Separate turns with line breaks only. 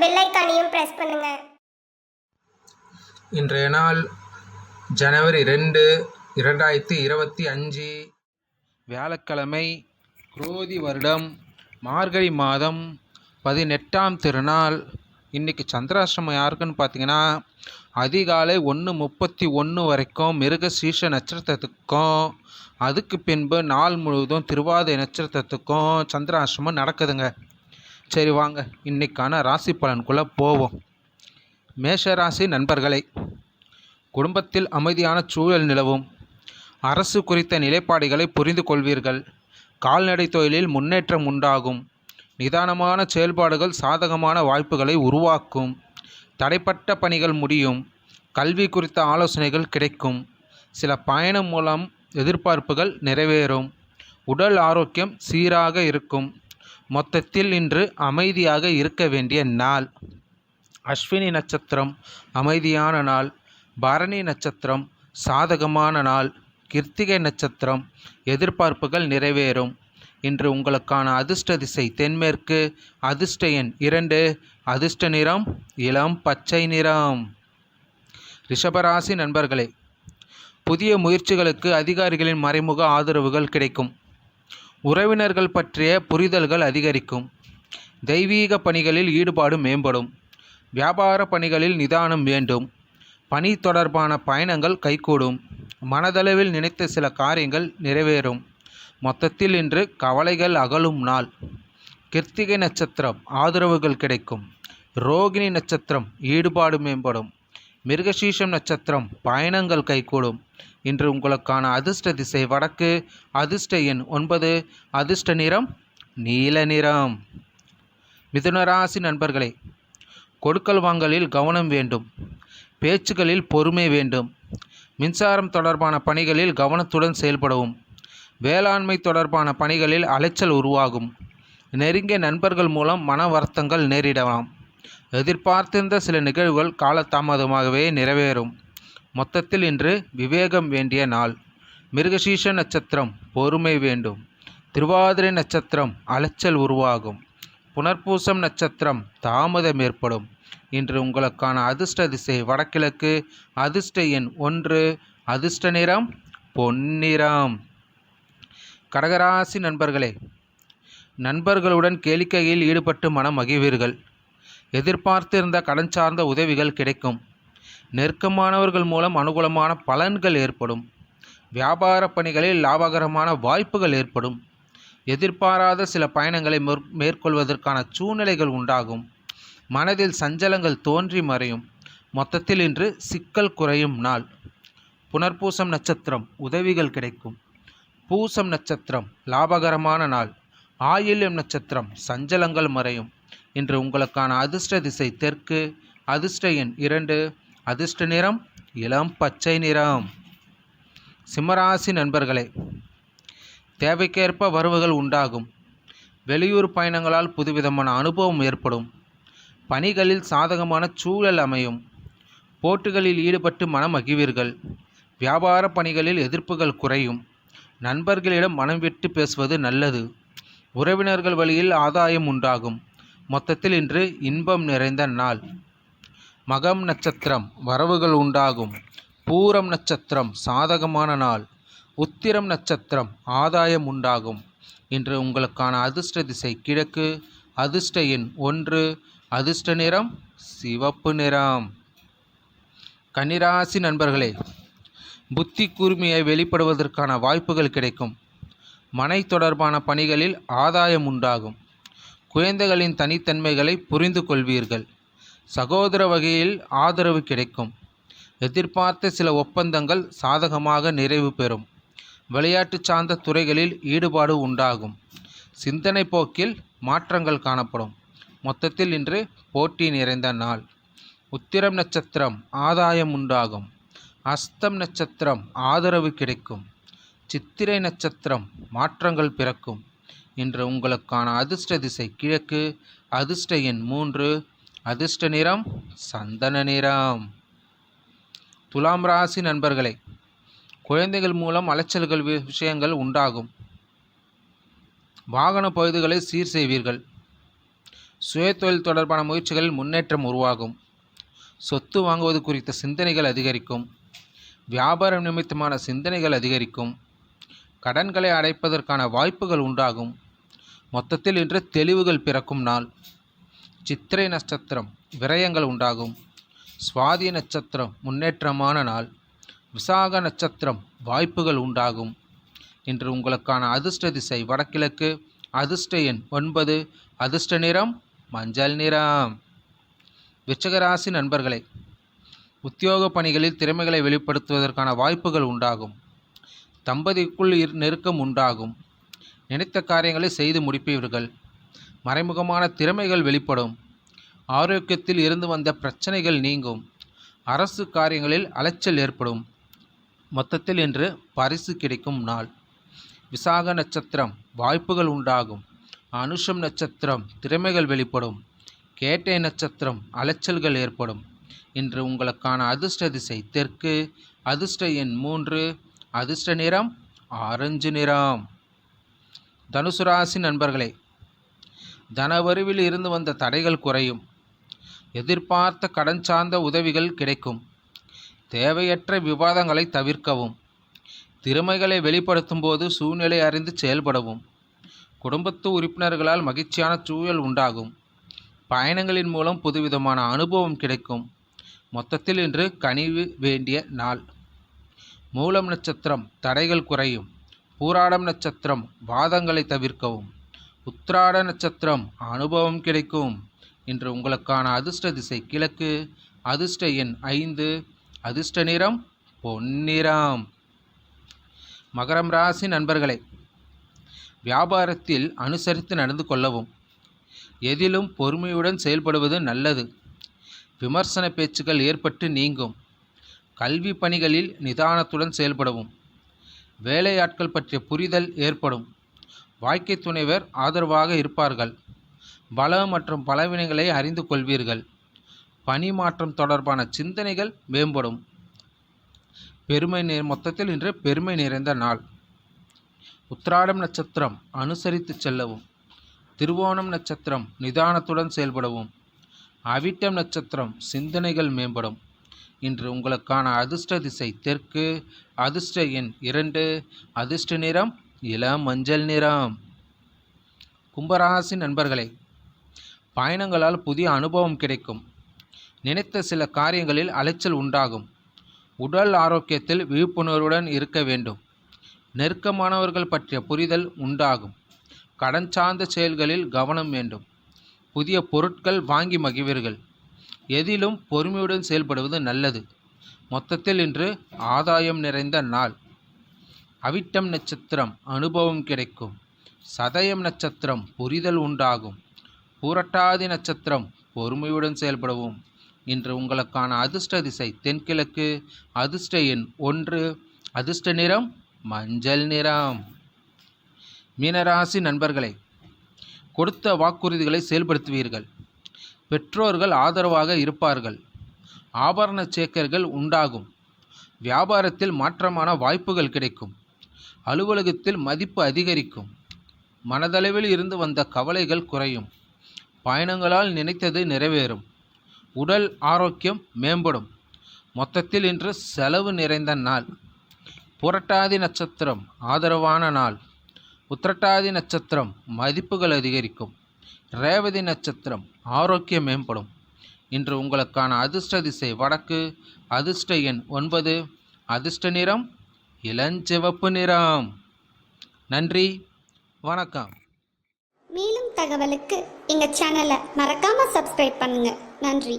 Bell ஐக்கானையும் பண்ணுங்க.
இன்றைய நாள் ஜனவரி ரெண்டு இரண்டாயிரத்தி இருபத்தி அஞ்சு. வியாழக்கிழமை குரோதி வருடம் மார்கழி மாதம் பதினெட்டாம் திருநாள். இன்றைக்கி சந்திராஷ்டமம் யாருக்குன்னு பார்த்தீங்கன்னா அதிகாலை ஒன்று முப்பத்தி ஒன்று வரைக்கும் மிருக சீஷ நட்சத்திரத்துக்கும் அதுக்கு பின்பு நாள் முழுவதும் திருவாதிரை நட்சத்திரத்துக்கும் சந்திராஷ்டமம் நடக்குதுங்க. சரி வாங்க இன்னைக்கான ராசி பலனுக்குள்ளே போவோம். மேஷராசி நண்பர்களே குடும்பத்தில் அமைதியான சூழல் நிலவும். அரசு குறித்த நிலைப்பாடுகளை புரிந்து கொள்வீர்கள். கால்நடை தொழிலில் முன்னேற்றம் உண்டாகும். நிதானமான செயல்பாடுகள் சாதகமான வாய்ப்புகளை உருவாக்கும். தடைப்பட்ட பணிகள் முடியும். கல்வி குறித்த ஆலோசனைகள் கிடைக்கும். சில பயணம் மூலம் எதிர்பார்ப்புகள் நிறைவேறும். உடல் ஆரோக்கியம் சீராக இருக்கும். மொத்தத்தில் இன்று அமைதியாக இருக்க வேண்டிய நாள். அஸ்வினி நட்சத்திரம் அமைதியான நாள். பரணி நட்சத்திரம் சாதகமான நாள். கிருத்திகை நட்சத்திரம் எதிர்பார்ப்புகள் நிறைவேறும். இன்று உங்களுக்கான அதிர்ஷ்ட திசை தென்மேற்கு. அதிர்ஷ்ட எண் இரண்டு. அதிர்ஷ்ட நிறம் இளம் பச்சை நிறம். ரிஷபராசி நண்பர்களே புதிய முயற்சிகளுக்கு அதிகாரிகளின் மறைமுக ஆதரவுகள் கிடைக்கும். உறவினர்கள் பற்றிய புரிதல்கள் அதிகரிக்கும். தெய்வீக பணிகளில் ஈடுபாடு மேம்படும். வியாபார பணிகளில் நிதானம் வேண்டும். பணி தொடர்பான பயணங்கள் கைகூடும். மனதளவில் நினைத்த சில காரியங்கள் நிறைவேறும். மொத்தத்தில் இன்று கவலைகள் அகலும் நாள். கிருத்திகை நட்சத்திரம் ஆதரவுகள் கிடைக்கும். ரோகிணி நட்சத்திரம் ஈடுபாடு மேம்படும். மிருகசீஷம் நட்சத்திரம் பயணங்கள் கைகூடும். இன்று உங்களுக்கான அதிர்ஷ்ட திசை வடக்கு அதிர்ஷ்ட எண் ஒன்பது அதிர்ஷ்ட நிறம் நீல நிறம். மிதுனராசி நண்பர்களே கொடுக்கல் வாங்கலில் கவனம் வேண்டும் பேச்சுகளில் பொறுமை வேண்டும் மின்சாரம் தொடர்பான பணிகளில் கவனத்துடன் செயல்படவும் வேளாண்மை தொடர்பான பணிகளில் அலைச்சல் உருவாகும் நெருங்கிய நண்பர்கள் மூலம் மன வருத்தங்கள் நேரிடலாம். எதிர்பார்த்திருந்த சில நிகழ்வுகள் காலதாமதமாகவே நிறைவேறும். மொத்தத்தில் இன்று விவேகம் வேண்டிய நாள். மிருகசீஷ நட்சத்திரம் பொறுமை வேண்டும். திருவாதிரை நட்சத்திரம் அலைச்சல் உருவாகும். புனர்பூசம் நட்சத்திரம் தாமதம் ஏற்படும். இன்று உங்களுக்கான அதிர்ஷ்ட திசை வடகிழக்கு. அதிர்ஷ்ட எண் ஒன்று. அதிர்ஷ்ட நிறம் பொன்னிறம். கடகராசி நண்பர்களே நண்பர்களுடன் கேளிக்கையில் ஈடுபட்டு மனம் மகிழ்வீர்கள். எதிர்பார்த்திருந்த கடன் சார்ந்த உதவிகள் கிடைக்கும். நெருக்கமானவர்கள் மூலம் அனுகூலமான பலன்கள் ஏற்படும். வியாபார பணிகளில் லாபகரமான வாய்ப்புகள் ஏற்படும். எதிர்பாராத சில பயணங்களை மேற் மேற்கொள்வதற்கான சூழ்நிலைகள் உண்டாகும். மனதில் சஞ்சலங்கள் தோன்றி மறையும். மொத்தத்தில் இன்று சிக்கல் குறையும் நாள். புனர்பூசம் நட்சத்திரம் உதவிகள் கிடைக்கும். பூசம் நட்சத்திரம் லாபகரமான நாள். ஆயில்யம் நட்சத்திரம் சஞ்சலங்கள் மறையும். இன்று உங்களுக்கான அதிர்ஷ்ட திசை தெற்கு அதிர்ஷ்ட எண் இரண்டு அதிர்ஷ்ட நிறம் இளம் பச்சை நிறம். சிம்மராசி நண்பர்களே தேவைக்கேற்ப வரவுகள் உண்டாகும். வெளியூர் பயணங்களால் புதுவிதமான அனுபவம் ஏற்படும். பணிகளில் சாதகமான சூழல் அமையும். போட்டிகளில் ஈடுபட்டு மனம் மகிழ்வீர்கள் வியாபார பணிகளில் எதிர்ப்புகள் குறையும். நண்பர்களிடம் மனம் விட்டு பேசுவது நல்லது. உறவினர்கள் வழியில் ஆதாயம் உண்டாகும். மொத்தத்தில் இன்று இன்பம் நிறைந்த நாள். மகம் நட்சத்திரம் வரவுகள் உண்டாகும். பூரம் நட்சத்திரம் சாதகமான நாள். உத்திரம் நட்சத்திரம் ஆதாயம் உண்டாகும். இன்று உங்களுக்கான அதிர்ஷ்ட திசை கிழக்கு அதிர்ஷ்ட எண் ஒன்று அதிர்ஷ்ட நிறம் சிவப்பு நிறம். கன்னிராசி நண்பர்களே புத்தி கூர்மையை வெளிப்படுவதற்கான வாய்ப்புகள் கிடைக்கும். மனை தொடர்பான பணிகளில் ஆதாயம் உண்டாகும். குழந்தைகளின் தனித்தன்மைகளை புரிந்து கொள்வீர்கள். சகோதர வகையில் ஆதரவு கிடைக்கும். எதிர்பார்த்த சில ஒப்பந்தங்கள் சாதகமாக நிறைவு பெறும். விளையாட்டு சார்ந்த துறைகளில் ஈடுபாடு உண்டாகும். சிந்தனை போக்கில் மாற்றங்கள் காணப்படும். மொத்தத்தில் இன்று போட்டி நிறைந்த நாள். உத்திரம் நட்சத்திரம் ஆதாயம் உண்டாகும். அஸ்தம் நட்சத்திரம் ஆதரவு கிடைக்கும். சித்திரை நட்சத்திரம் மாற்றங்கள் பிறக்கும். என்ற உங்களுக்கான அதிர்ஷ்ட திசை கிழக்கு அதிர்ஷ்ட எண் மூன்று அதிர்ஷ்ட நிறம் சந்தன நிறம். துலாம் ராசி நண்பர்களே குழந்தைகள் மூலம் அலைச்சல்கள் விஷயங்கள் உண்டாகும். வாகன பகுதிகளை சீர் செய்வீர்கள். சுயதொழில் தொடர்பான முயற்சிகளில் முன்னேற்றம் உருவாகும். சொத்து வாங்குவது குறித்த சிந்தனைகள் அதிகரிக்கும். வியாபாரம் நிமித்தமான சிந்தனைகள் அதிகரிக்கும். கடன்களை அடைப்பதற்கான வாய்ப்புகள் உண்டாகும். மொத்தத்தில் இன்று தெளிவுகள் பிறக்கும் நாள். சித்திரை நட்சத்திரம் விரயங்கள் உண்டாகும். சுவாதி நட்சத்திரம் முன்னேற்றமான நாள். விசாக நட்சத்திரம் வாய்ப்புகள் உண்டாகும். இன்று உங்களுக்கான அதிர்ஷ்ட திசை வடகிழக்கு. அதிர்ஷ்ட எண் ஒன்பது. அதிர்ஷ்ட நிறம் மஞ்சள் நிறம். விச்சகராசி நண்பர்களே உத்தியோக பணிகளில் திறமைகளை வெளிப்படுத்துவதற்கான வாய்ப்புகள் உண்டாகும். தம்பதிக்குள் நெருக்கம் உண்டாகும். நினைத்த காரியங்களை செய்து முடிப்பீர்கள். மறைமுகமான திறமைகள் வெளிப்படும். ஆரோக்கியத்தில் இருந்து வந்த பிரச்சனைகள் நீங்கும். அரசு காரியங்களில் அலைச்சல் ஏற்படும். மொத்தத்தில் இன்று பரிசு கிடைக்கும் நாள். விசாக நட்சத்திரம் வாய்ப்புகள் உண்டாகும். அனுஷம் நட்சத்திரம் திறமைகள் வெளிப்படும். கேட்டை நட்சத்திரம் அலைச்சல்கள் ஏற்படும். இன்று உங்களுக்கான அதிர்ஷ்ட திசை தெற்கு அதிர்ஷ்ட எண் மூன்று அதிர்ஷ்ட நிறம் ஆரஞ்சு நிறம். தனுசு ராசி நண்பர்களே தனவருவில் இருந்து வந்த தடைகள் குறையும். எதிர்பார்த்த கடன் சார்ந்த உதவிகள் கிடைக்கும். தேவையற்ற விவாதங்களை தவிர்க்கவும். திறமைகளை வெளிப்படுத்தும் போது சூழ்நிலை அறிந்து செயல்படவும். குடும்பத்து உறுப்பினர்களால் மகிழ்ச்சியான சூழல் உண்டாகும். பயணங்களின் மூலம் புதுவிதமான அனுபவம் கிடைக்கும். மொத்தத்தில் இன்று கனிவு வேண்டிய நாள். மூலம் நட்சத்திரம் தடைகள் குறையும். பூராடம் நட்சத்திரம் வாதங்களை தவிர்க்கவும். உத்திராட நட்சத்திரம் அனுபவம் கிடைக்கும் இன்று உங்களுக்கான அதிர்ஷ்ட திசை கிழக்கு. அதிர்ஷ்ட எண் ஐந்து. அதிர்ஷ்ட நிறம் பொன்னிறம். மகரம் ராசி நண்பர்களே வியாபாரத்தில் அனுசரித்து நடந்து கொள்ளவும். எதிலும் பொறுமையுடன் செயல்படுவது நல்லது. விமர்சன பேச்சுக்கள் ஏற்பட்டு நீங்கும். கல்வி பணிகளில் நிதானத்துடன் செயல்படவும். வேலையாட்கள் பற்றிய புரிதல் ஏற்படும். வாழ்க்கை துணைவர் ஆதரவாக இருப்பார்கள். பல மற்றும் பலவினைகளை அறிந்து கொள்வீர்கள். பணி மாற்றம் தொடர்பான சிந்தனைகள் மேம்படும். பெருமை நி- மொத்தத்தில் இன்று பெருமை நிறைந்த நாள். உத்திராடம் நட்சத்திரம் அனுசரித்து செல்லவும். திருவோணம் நட்சத்திரம் நிதானத்துடன் செயல்படவும். அவிட்டம் நட்சத்திரம் சிந்தனைகள் மேம்படும். இன்று உங்களுக்கான அதிர்ஷ்ட திசை தெற்கு அதிர்ஷ்ட எண் இரண்டு அதிர்ஷ்ட நிறம் இளம் மஞ்சள் நிறம். கும்பராசி நண்பர்களே பயணங்களால் புதிய அனுபவம் கிடைக்கும். நினைத்த சில காரியங்களில் அலைச்சல் உண்டாகும். உடல் ஆரோக்கியத்தில் விழிப்புணர்வுடன் இருக்க வேண்டும். நெருக்கமானவர்கள் பற்றிய புரிதல் உண்டாகும். கடன் சார்ந்த செயல்களில் கவனம் வேண்டும். புதிய பொருட்கள் வாங்கி மகிழ்வீர்கள். எதிலும் பொறுமையுடன் செயல்படுவது நல்லது. மொத்தத்தில் இன்று ஆதாயம் நிறைந்த நாள். அவிட்டம் நட்சத்திரம் அனுபவம் கிடைக்கும். சதயம் நட்சத்திரம் புரிதல் உண்டாகும். பூரட்டாதி நட்சத்திரம் பொறுமையுடன் செயல்படவும். இன்று உங்களுக்கான அதிர்ஷ்ட திசை தென்கிழக்கு. அதிர்ஷ்ட எண் ஒன்று. அதிர்ஷ்ட நிறம் மஞ்சள் நிறம். மீனராசி நண்பர்களே கொடுத்த வாக்குறுதிகளை செயல்படுத்துவீர்கள். பெற்றோர்கள் ஆதரவாக இருப்பார்கள். ஆபரண சேர்க்கைகள் உண்டாகும். வியாபாரத்தில் மாற்றமான வாய்ப்புகள் கிடைக்கும். அலுவலகத்தில் மதிப்பு அதிகரிக்கும். மனதளவில் இருந்து வந்த கவலைகள் குறையும். பயணங்களால் நினைத்தது நிறைவேறும். உடல் ஆரோக்கியம் மேம்படும். மொத்தத்தில் இன்று செலவு நிறைந்த நாள். புரட்டாதி நட்சத்திரம் ஆதரவான நாள். உத்திரட்டாதி நட்சத்திரம் மதிப்புகள் அதிகரிக்கும். ரேவதி நட்சத்திரம் ஆரோக்கியம் மேம்படும். இன்று உங்களுக்கான அதிர்ஷ்ட திசை வடக்கு அதிர்ஷ்ட எண் ஒன்பது அதிர்ஷ்ட நிறம் இளஞ்சிவப்பு நிறம். நன்றி வணக்கம்.
மேலும் தகவலுக்கு எங்கள் சேனலை மறக்காமல் சப்ஸ்கிரைப் பண்ணுங்கள் நன்றி.